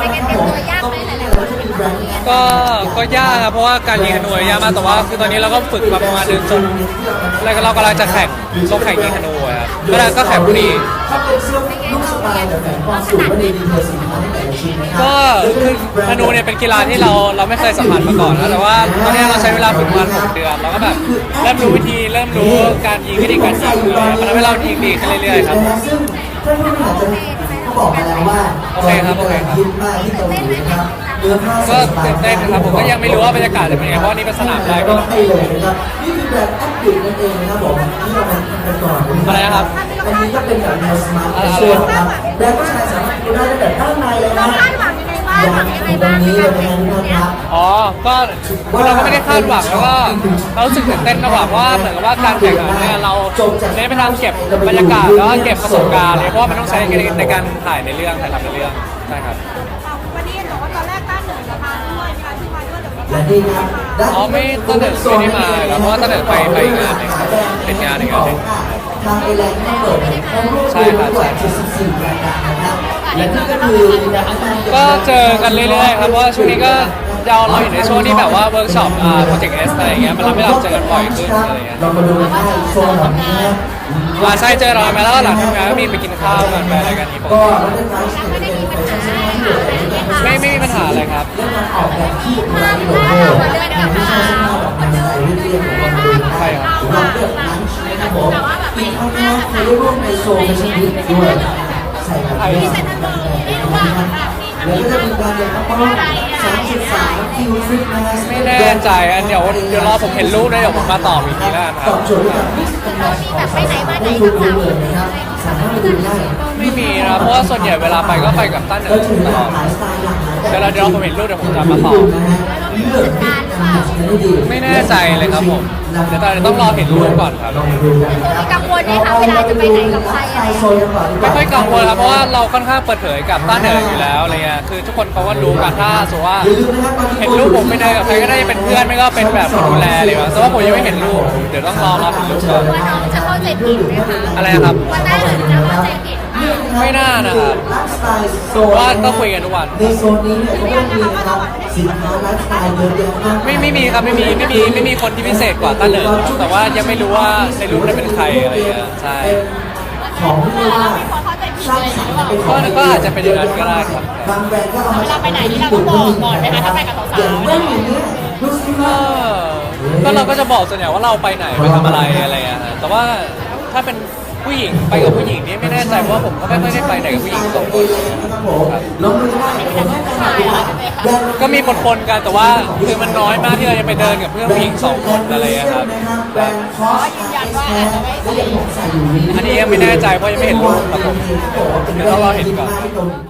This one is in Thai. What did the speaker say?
เป็นไงเตรียมตัวยากไหมหลายๆคนเป็นแบบนี้ก็ก็ยากครับเพราะว่าการยิงธนูเนี่ยยากมากแต่ว่าคือตอนนี้เราก็ฝึกมาประมาณเดือนจนแล้วก็เรากำลังจะแข่งต้องแข่งยิงธนูอะครับก็ได้ก็แข่งพรุ่งนี้ เป็นเสื้อดีก็คือธนูเนี่ยเป็นกีฬาที่เราเราไม่เคยสัมผัสมาก่อนนะแต่ว่าตอนนี้เราใช้เวลาฝึกประมาณหกเดือนเราก็แบบเริ่มรู้วิธีเริ่มรู้การยิงวิธีการยิงเลยมันทำให้เรายิงดีขึ้นเรื่อยๆครับ ซึ่งท่านผู้บริหารจะ บอกมาแล้วว่าโอเคครับโอเคครับ ฮิตมากที่เกาหลีนะครับเนื้อผ้าก็ตื่นเต้นนะครับผมก็ยังไม่รู้ว่าบรรยากาศจะเป็นยังไงเพราะว่านี่เป็นสนามแรกก็ให้เลยนะครับนี่คือแบรนด์แอปดินั่นเองนะครับผมที่เราทำกันก่อนอะไรนะครับ อันนี้ก็เป็นแบบแนวสมาร์ทแคชชวลนะครับแบรนด์ผู้ชายสามารถดูได้ตั้งแต่ด้านในเลยนะเราคาดห วังยังไงบ้างหวังยังไงบ้างนี้ในเลกายรนะเป็นครับเนี่ยอ๋อ ก็คือเราก็ไม่ได้คาดหวังแล้วก็เรารู้สึกตื่นเต้นมากกว่าเพราะว่าเหมือนกับว่าการแข่งขันเนี่ยเราเน้นไปทางเก็บบรรยากาศแล้วก็เก็บประสบการณ์เลยเพราะว่ามันต้องใช้ในการถ่ายในเรื่องถ่ายทำในเรื่องใช่ครับวันนี้เห็นบอกว่าตอนแรกต้าเหนือจะมาด้วยมีการที่มาด้วยเดี๋ยวและนี่ครับด้านอ๋อไม่ตั้งแต่ไม่ได้มาแล้วเพราะว่าตั้งแต่ไปไปงานเนี่ยครับเป็นงานอีกงานหนึ่ง ทางไอแลนด์ก็เปิดห้รวบรวมกว่า74รายการนะครับและนี่ก็คือก็เจอกันเรื่อยๆครับเพราะว่าช่วงนี้ก็เราเราอยู่ในช่วงที่แบบว่าเวิร์กช็อปอ่าโปรเจกต์เอสอะไรอย่างเงี้ยมันทำให้เราเจอกันบ่อยขึ้นอะไรเงี้ยเรามาดูกันได้โซนแบบนี้นะอ่าใช่เจอเรามาแล้วหลังทำงานก็มีไปกินข้าวกันไปอะไรกันนี่ปกก็ติเราได้ไลฟ์สดเป็นแฟชั่นเซ็นเตอร์ที่เหลือนะครับไม่ไม่มีปัญหาอะไรครับเรื่องการออกแบบที่มาที่โลโก้แต่ไม่ใช่เสื้อผ้าแบบงานสไตล์เรียบๆของเราดูได้เรา ร่วมในโชว์แฟชั่นวีคด้วย ใส่แบบนี้แล้วก็จะมีการเดินเข้าป้อง3.3คิวฟิตนะฮะไม่แน่ใจอันเดี๋ยวเดี๋ยวรอผมเห็นรูปแล้วเดี๋ยวผมมาตอบอีกทีแล้วกันคตรัอบบโจทย์กับมิสแอนด์แมทของทุกคนเลยนะครับสามารถไปดูได้ไม่มีนะเพราะว่าส่วนใหญ่เวลาไปก็ไปกับตั้นเหนืก็อถือตหลลาอกดหลายสไตล์หลากหลายเดี๋ยวเราเดี๋ยวผมเห็นรูปเดี๋ยวผมจะมาตอบ นะฮะเลือกที่ทำจะได้ดีไม่แน่ใจเลยครับผมเดี๋ยวตอนนี้ต้องรอเห็นรูปก่อนครับลองดูกันนะครับกังวลไหมคะเวลาจะไปไหนกับใครอะไรโซนกันก่อนดีกไม่ว่าค่อยกังวลครับเพราะว่าเราค่อนข้างเปิดเผยกับต้าเหนืออยู่แล้วอะไรเงี้ยคือทุกคนเขาก็รู้กันถ้าสมมติว่าอย่าลืมนะครับตอนนี้เห็นรูปผมไปเดินกับใครก็ได้เป็นเพื่อนไม่ก็เป็นแบบคนดูแลเลยว่ะแต่ว่าผมยังไม่เห็นรูปเดี๋ยวต้องรอรอเห็นรูปก่อนว่าน้องจะเข้าใจผิดไหมคะอะไรนะครับว่าต้าเหนือจะเข้าใจผิดเปล่า ไม่น่านะครับไลฟ์สไตล์โซเพนราะว่าก็คุยกันทุกวันในโซนนี้เนี่ยก็ต้องมีนะครับสินค้าไลฟ์สไตล์เยอะแยะมากไม่ไม่มีครับไม่มีไม่มีไม่มีคนที่พิเศษกว่าต้าเหนิงครับแต่ว่ายังไม่รู้ว่าในรูปนั้นเป็นใครอะไรเงี้ยใช่ของที่เรียกว่าสร้างสรรค์เป็นของก็ก็อาจจะเป็นอย่างนั้นก็ได้ครับบางแบรนด์ก็เอามาจากญี่ปุ่นก็มีนะครับอย่างแว่นอย่างเงี้ยดูสิก็ว่าก็เราก็จะบอกส่วนใหญ่ว่าเราไปไหนไปทำอะไรอะไรอะฮะแต่ว่าถ้าเป็น ผู้หญิงไปกับผู้หญิงนี่ไม่แน่ใจว่าผมก็ไม่ค่อยได้ไปไหนกับผู้หญิงสองคนครับผมลงมือได้ผมให้การดูว่าแบรนด์ก็มีปนๆกันแต่ว่าคือมันน้อยมากที่เราจะไปเดินกับเพื่อนผู้หญิงสองคนอะไรอะครับแบรนด์คอสยืนยันว่าอันนี้ยังไม่แน่ใจเพราะยังไม่เห็นรูปครับผมเดี๋ยวเราเห็นก่อน